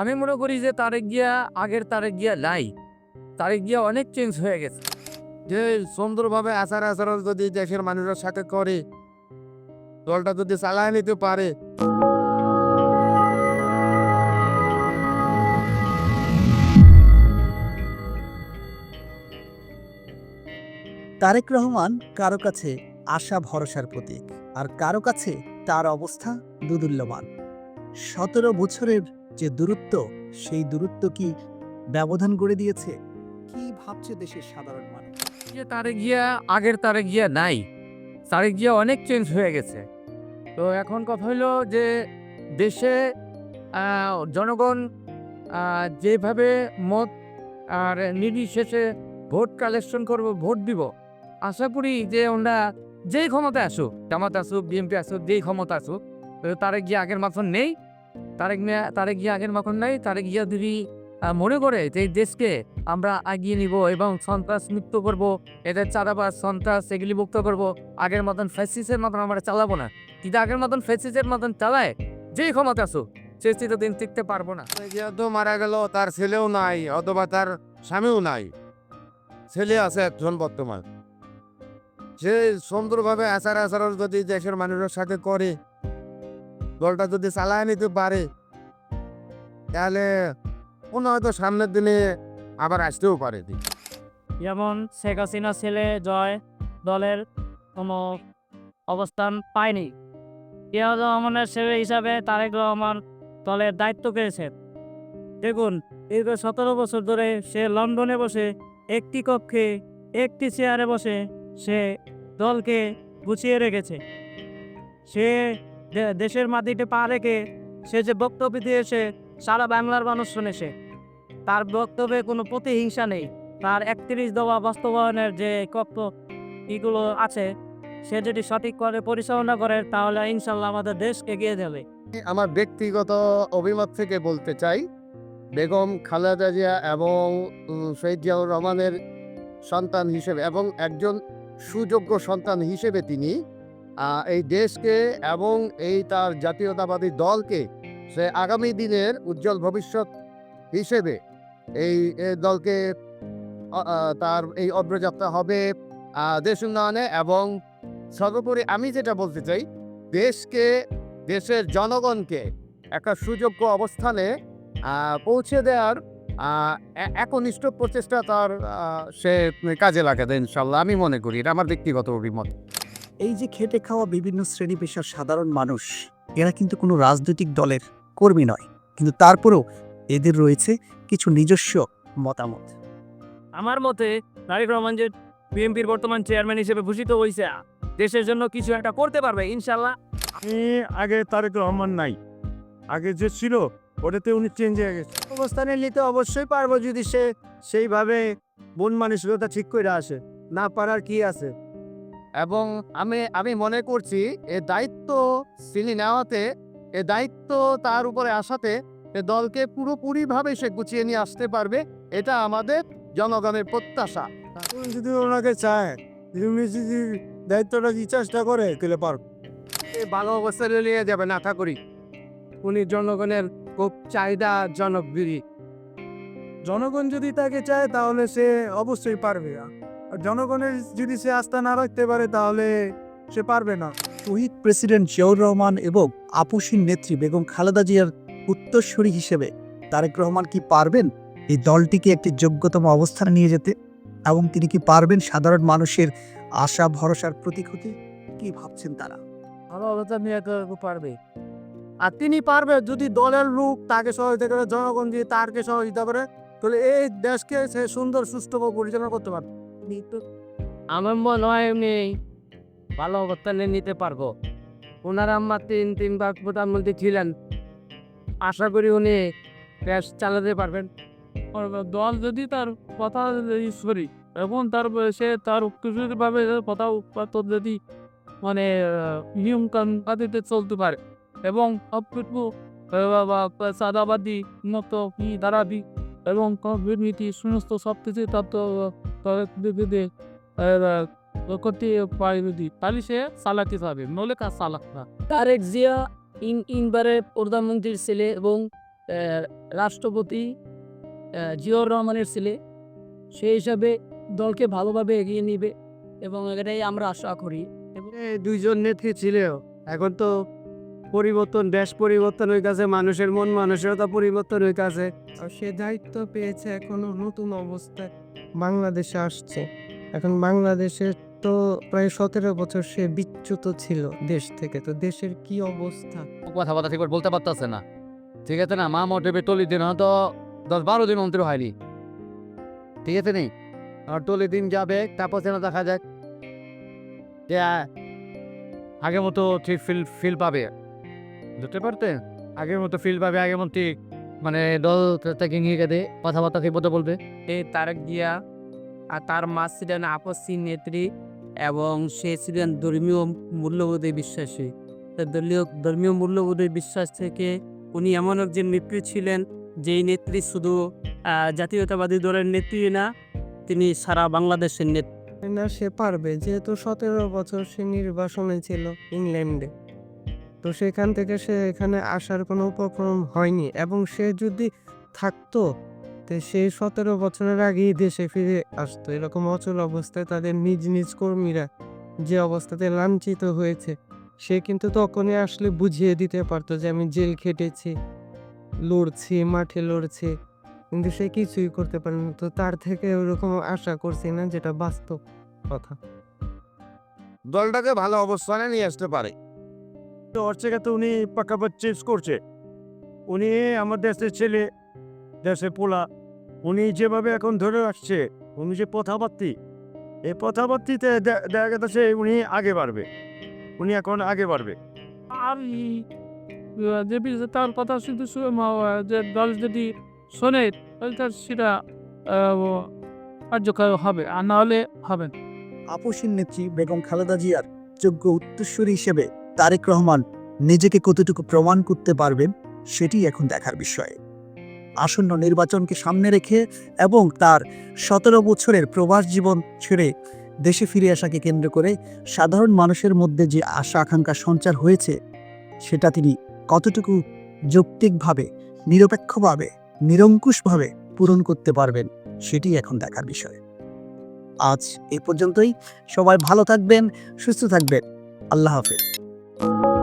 আমি মনে করি যে তারেক গিয়া আগের তারেক গিয়া নাই। তারেক গিয়া অনেক চেঞ্জ হয়ে গেছে। যে সুন্দরভাবে আচার আচরণ যদি দেশের মানুষের সাথে করে দলটা যদি চালায় নিতে পারে। তারেক রহমান কারও কাছে আশা ভরসার প্রতীক আর কারও কাছে তার অবস্থা দুদুল্যমান। সতেরো বছরের যে দূরত্ব, সেই দূরত্ব কি ব্যবধান করে দিয়েছে? কি ভাবছে দেশের সাধারণ মানুষ? যে তারেক গিয়া, আগের তারে গিয়া নাই। তারেক গিয়া অনেক চেঞ্জ হয়ে গেছে। তো এখন কথা হলো যে দেশে জনগণ যেভাবে মত আর নির্বিশেষে ভোট কালেকশন করব, ভোট দিব, আশা করি যে আমরা যেই ক্ষমতা আসুক, জামাত আসুক বিএনপি আসুক, যেই ক্ষমতা আসুক তারেক গিয়া আগের মতন নেই। তারেক মিয়া, তারেক গিয়া আগের মতন নাই। তারেক গিয়া যদি মনে করে যে দেশকে আমরা আগিয়ে নিব এবং সন্ত্রাস মুক্ত করব। এদের চাঁদাবাজ, সন্ত্রাস এগুলি মুক্ত করব। আগের মতন ফ্যাসিসের মতন আমরা চালাবো না। কিন্তু আগের মতন ফ্যাসিসের মতন চালায় যেই ক্ষমতা আসুক, সে চিরদিন টিকতে পারব না। যেহেতু মারা গেল, তার ছেলেও নাই অথবা তার স্বামীও নাই। ছেলে আছে একজন বর্তমান। সে সুন্দরভাবে আচার আচরণ যদি দেশের মানুষের সাথে করে দলটা যদি চালায় নিতে পারে, তাহলে কোনো হয়তো সামনের দিনে আবার আসতেও পারে যেমন শেখ হাসিনা ছেলে জয় দলের কোনো অবস্থান পায়নি। জিয়াউর রহমানের ছেলে হিসাবে তারেক রহমান দলের দায়িত্ব পেয়েছেন। দেখুন, দীর্ঘ সতেরো বছর ধরে সে লন্ডনে বসে, একটি কক্ষে একটি চেয়ারে বসে সে দলকে গুছিয়ে রেখেছে। সে দেশের মাটিতে পা রেখে সে যে বক্তব্য দিয়েছে, সারা বাংলার মানুষ শুনেছে। তার বক্তব্যে কোনো প্রতিহিংসা নেই। তার একত্রিশ দফা বাস্তবায়নের যে কপ্প এগুলো আছে, সে যদি সঠিক করে পরিচালনা করে, তাহলে ইনশাল্লাহ আমাদের দেশ এগিয়ে যাবে। আমার ব্যক্তিগত অভিমত থেকে বলতে চাই, বেগম খালেদা জিয়া এবং শহীদ জিয়াউর রহমানের সন্তান হিসেবে এবং একজন সুযোগ্য সন্তান হিসেবে তিনি এই দেশকে এবং এই তার জাতীয়তাবাদী দলকে সে আগামী দিনের উজ্জ্বল ভবিষ্যৎ হিসেবে এই দলকে তার এই অগ্রযাত্রা হবে দেশ উন্নয়নে এবং সর্বোপরি আমি যেটা বলতে চাই, দেশকে, দেশের জনগণকে একটা সুযোগ্য অবস্থানে পৌঁছে দেওয়ার একনিষ্ঠ প্রচেষ্টা তার সে কাজে লাগাবে ইনশাল্লাহ, আমি মনে করি, এটা আমার ব্যক্তিগত অভিমত। এই যে খেটে খাওয়া বিভিন্ন শ্রেণি পেশার সাধারণ মানুষ এরা কিন্তু কোনো রাজনৈতিক দলের কর্মী নয়। কিন্তু তারপরেও এদের রয়েছে কিছু নিজস্ব মতামত। আমার মতে তারেক রহমান যে বিএনপির বর্তমান চেয়ারম্যান হিসেবে ভূষিত হয়েছে দেশের জন্য কিছু একটা করতে পারবে ইনশাল্লাহ আগে তারেক রহমান নাই। আগে যে ছিল ওটাতে উনি চেঞ্জ হয়ে গেছে। অবস্থানে নিতে অবশ্যই পারব যদি সে সেইভাবে মন মানসিকতা ঠিক করে আসে। না পারার কি আছে? এবং আমি আমি মনে করছি এ দায়িত্ব তিনি নেওয়াতে এ দায়িত্ব তার উপরে আসাতে এ দলকে পুরোপুরিভাবে সে গুছিয়ে নিয়ে আসতে পারবে এটা আমাদের জনগণের প্রত্যাশা। যদি ওনাকে চায় যদি উনি যদি দায়িত্বটা দিয়ে চেষ্টা করে তাহলে পারবে। এ ভালো অবস্থানে নিয়ে যাবে না আশা করি। উনি জনগণের খুব চাহিদা জনপ্রিয় জনগণ যদি তাকে চায় তাহলে সে অবশ্যই পারবে। জনগণের যদি সে আস্থা না রাখতে পারে, তাহলে সে পারবে না। শহীদ প্রেসিডেন্ট জিয়াউর রহমান এবং আপুসীর নেত্রী বেগম খালেদা জিয়ার উত্তরসূরি হিসেবে তারেক রহমান কি পারবেন এই দলটিকে একটি যোগ্যতম অবস্থানে নিয়ে যেতে? এবং তিনি কি পারবেন সাধারণ মানুষের আশা, ভরসার প্রতীক হতে? কি ভাবছেন তারা? ভালো অবস্থা নিয়ে পারবে। আর তিনি পারবে যদি দলের লোক তাকে সহযোগিতা করে, জনগণ দিয়ে তারকে সহযোগিতা করে, তাহলে এই দেশকে সে সুন্দর সুস্থভাবে পরিচালনা করতে পারবে। আমার মনে হয় এমনি ভালো অবস্থানে নিতে পারব। ওনার আম্মা তিন তিনবার প্রধানমন্ত্রী ছিলেন। আশা করি উনি দেশ চালাতে পারবেন। দল যদি তার কথা করি এবং তার সে তার ভাবে কথা উৎপাদন যদি মানে নিয়ম কানুন চলতে পারে এবং সব সাদাবাদী উন্নত কি দাঁড়াবি এবং দুর্নীতি সমস্ত সব কিছু তত্ত্ব করতে পারে তাহলে সে চালাতে পারবে নলে কাজ চালাক না। তারেক জিয়া ইন ইনবারে প্রধানমন্ত্রীর ছেলে এবং রাষ্ট্রপতি আহ, জিয়াউর রহমানের ছেলে। সেই হিসাবে দলকে ভালোভাবে এগিয়ে নেবে এবং এটাই আমরা আশা করি। এই দুইজন নেত্রী ছিল এখন তো পরিবর্তন দেশ পরিবর্তন হয়ে গেছে মানুষের মন মানসিকতা পরিবর্তন হয়ে গেছে আর সে দায়িত্ব পেয়েছে এখনও নতুন অবস্থায় বাংলাদেশে আসছে। এখন বাংলাদেশে তো প্রায় সতেরো বছর সে বিচ্যুত ছিল দেশ থেকে। তো দেশের কি অবস্থা? কথাবার্তা ঠিক বলতে পারতেছে না। ঠিক আছে না মা মোটে টলি দিন হয়তো দশ বারো দিন অন্তর হয়নি। ঠিক আছে নেই আর টলি দিন যাবে তারপর যেন দেখা যাক। যে আগের মতো ঠিক ফিল ফিল পাবে। বুঝতে পারতে? আগের মতো ফিল পাবে আগের মতো ঠিক। মানে দল থেকে নিয়ে গেছে কথাবার্তা ঠিক মতো বলবে। এই তারেক জিয়া আর তার মা ছিলেন আপসী নেত্রী এবং সে ছিলেন ধর্মীয় মূল্যবোধে বিশ্বাসী। তা দলীয় ধর্মীয় মূল্যবোধে বিশ্বাস থেকে উনি এমন একজন নেত্রী ছিলেন যেই নেত্রী শুধু জাতীয়তাবাদী দলের নেত্রী না তিনি সারা বাংলাদেশের নেত্রী। না সে পারবে। যেহেতু সতেরো বছর সে নির্বাসনে ছিল ইংল্যান্ডে। তো সেখান থেকে সে এখানে আসার কোনো উপক্রম হয়নি এবং সে যদি থাকতো, তো সে সতেরো বছরের আগেই দেশে ফিরে আসতো। এরকম অচল অবস্থায় তাদের নিজ নিজ কর্মীরা যে অবস্থাতে লাঞ্ছিত হয়েছে, সে কিন্তু তখনই আসলে বুঝিয়ে দিতে পারতো যে আমি জেল খেটেছি, লড়ছি, মাঠে লড়ছি, কিন্তু সে কিছুই করতে পারেনি। তো তার থেকে ওরকম আশা করছি না, যেটা বাস্তব কথা। দলটাকে ভালো অবস্থানে নিয়ে আসতে পারে। ওর থেকে তো উনি পাকাপাত চেঞ্জ করছে। উনি আমার দেশের ছেলে দেশে পোলা। উনি যেভাবে এখন ধরে রাখছে উনি যে কথাবার্তি এই কথাবার্তিতে দে- দেখা গেছে উনি আগে বাড়বে। উনি এখন আগে বাড়বে। যে তার কথা শুধু যে দল যদি শোনে তাহলে তার সেটা কার্যকর হবে আর না হলে হবে না। আপসীন নেত্রী বেগম খালেদা জিয়ার যোগ্য উত্তরসূরি হিসেবে তারেক রহমান নিজেকে কতটুকু প্রমাণ করতে পারবেন, সেটি এখন দেখার বিষয়। আসন্ন নির্বাচনকে সামনে রেখে এবং তার সতেরো বছরের প্রবাস জীবন ছেড়ে দেশে ফিরে আসাকে কেন্দ্র করে সাধারণ মানুষের মধ্যে যে আশা আকাঙ্ক্ষা সঞ্চার হয়েছে, সেটা তিনি কতটুকু যৌক্তিকভাবে, নিরপেক্ষভাবে, নিরঙ্কুশভাবে পূরণ করতে পারবেন, সেটি এখন দেখার বিষয়। আজ এ পর্যন্তই। সবাই ভালো থাকবেন, সুস্থ থাকবেন। আল্লাহ হাফেজ। Thank you.